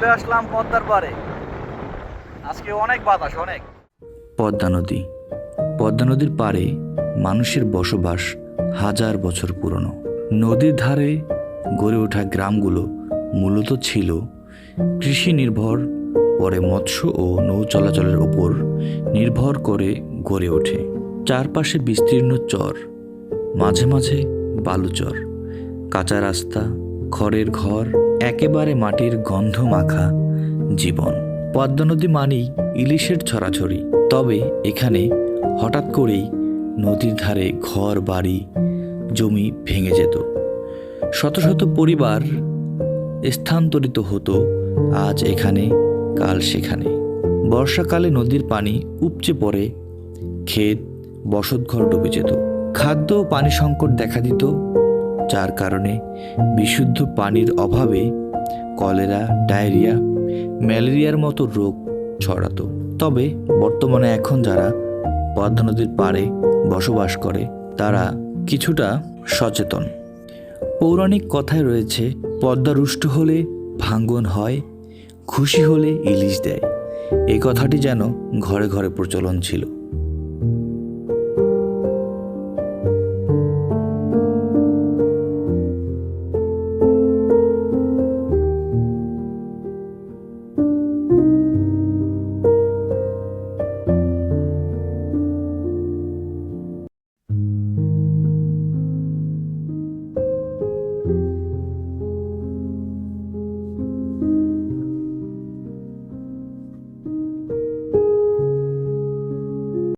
চলে আসলাম পদ্মার পারে আজকে অনেক বাতাস, অনেক। পদ্মা নদী। পদ্মা নদীর পাড়ে মানুষের বসবাস হাজার বছর পুরনো। নদীর ধারে গড়ে ওঠা গ্রামগুলো মূলত ছিল কৃষি নির্ভর, পরে মৎস্য ও নৌ চলাচলের উপর নির্ভর করে গড়ে ওঠে। চারপাশে বিস্তীর্ণ চর, মাঝে মাঝে বালুচর, কাঁচা রাস্তা খড়ের ঘর, একেবারে মাটির গন্ধ মাখা জীবন। পদ্মা নদী মানেই ইলিশের ছড়াছড়ি। তবে এখানে হঠাৎ করেই নদীর ধারে ঘর, বাড়ি, জমি ভেঙে যেত। শত শত পরিবার স্থানান্তরিত হতো আজ এখানে, কাল সেখানে। বর্ষাকালে নদীর পানি উপচে পড়ে, ক্ষেত, বসতঘর ডুবে যেত। খাদ্য ও পানি সংকট দেখা দিত যার কারণে বিশুদ্ধ পানির অভাবে কলেরা, ডায়রিয়া, ম্যালেরিয়ার মতো রোগ ছড়াতো। তবে বর্তমানে এখন যারা পদ্মা নদীর পাড়ে বসবাস করে, তারা কিছুটা সচেতন। পৌরাণিক কথায় রয়েছে, পদ্মা রুষ্ট হলে ভাঙ্গন হয়, খুশি হলে ইলিশ দেয়। এই কথাটি যেন ঘরে ঘরে প্রচলন ছিল।